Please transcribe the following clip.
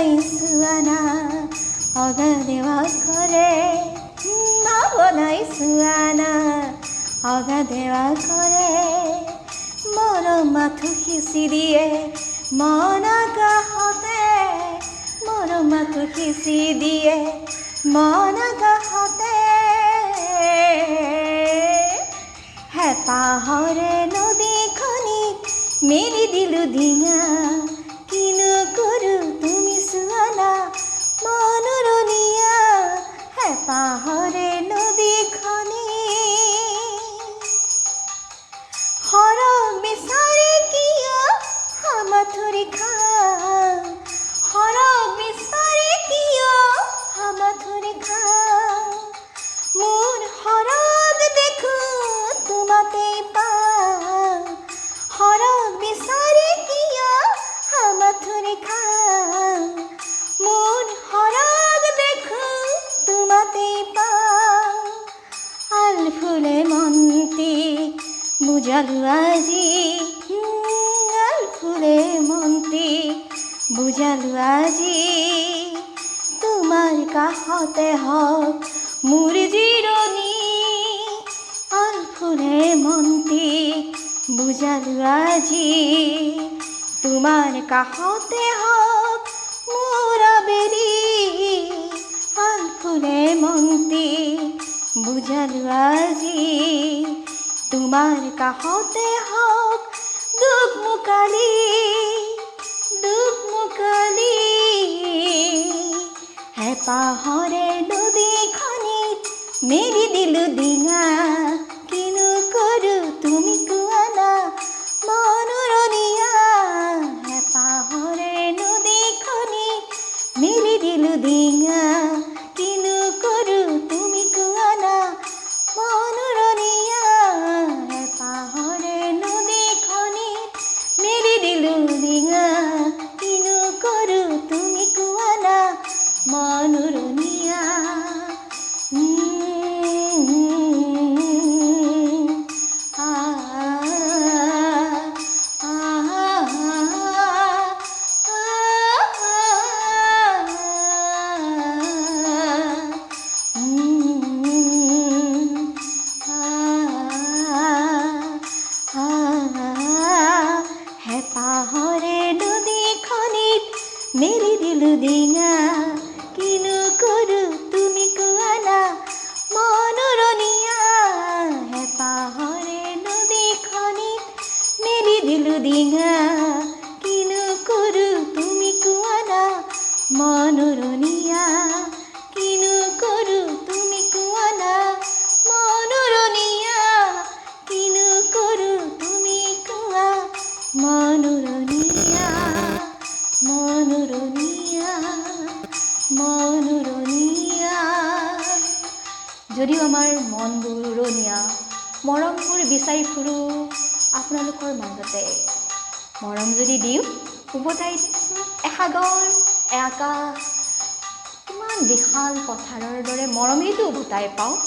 ভাৱনাই চোৱানা অগাধেৱা কৰে ভাৱনাই চোৱানা অগাধেৱা কৰে মৰম মাথো সিঁচি দিয়ে মন কাষতে মৰম মাথো সিঁচি দিয়ে মন কাষতে হেঁপাহৰে নদীখনিত মেলি দিলো ডিঙা হামাথুৰি খা সৰগ বিচাৰি কিয় হামাথুৰি খা মোৰ সৰগ দেখো তোমাতেই পা সৰগ বিচাৰি কিয় হামাথুৰি খা মোৰ সৰগ দেখো তোমাতেই পা আল ফুলে মন্তি বুজালো আজি আজি তোমাৰ কাষতে হওক মোৰ জিৰণি আল ফুলে মন্তি বুজালো আজি তোমাৰ কাষতে হওক মোৰ আবেলি আল ফুলে মন্তি বুজালো আজি তোমাৰ কাষতে হওক দুখ মুকালি। দুখ মুকালি হেঁপাহৰে নদীখনিত মেলি দিলো কিনো দিলো ডিঙা কিনো কৰো তুমি কোৱা না মনোৰণীয়া হেঁপাহৰে নদীখনিত মেলি দিলো ডিঙা কিনো কৰো তুমি কোৱা না মনোৰণীয়া কিনো কৰো তুমি কোৱা না মনোৰণীয়া কিনো কৰো তুমি কোৱা মনোৰণীয়া যদিও আমাৰ মনবোৰ উৰণীয়া মৰমবোৰ বিচাৰি ফুৰোঁ আপোনালোকৰ মাজতে। মৰম যদি দিওঁ উভতাই এসাগৰ এআকাশ। কিমান বিশাল পথাৰৰ দৰে মৰমেইটো উভতাই পাওঁ।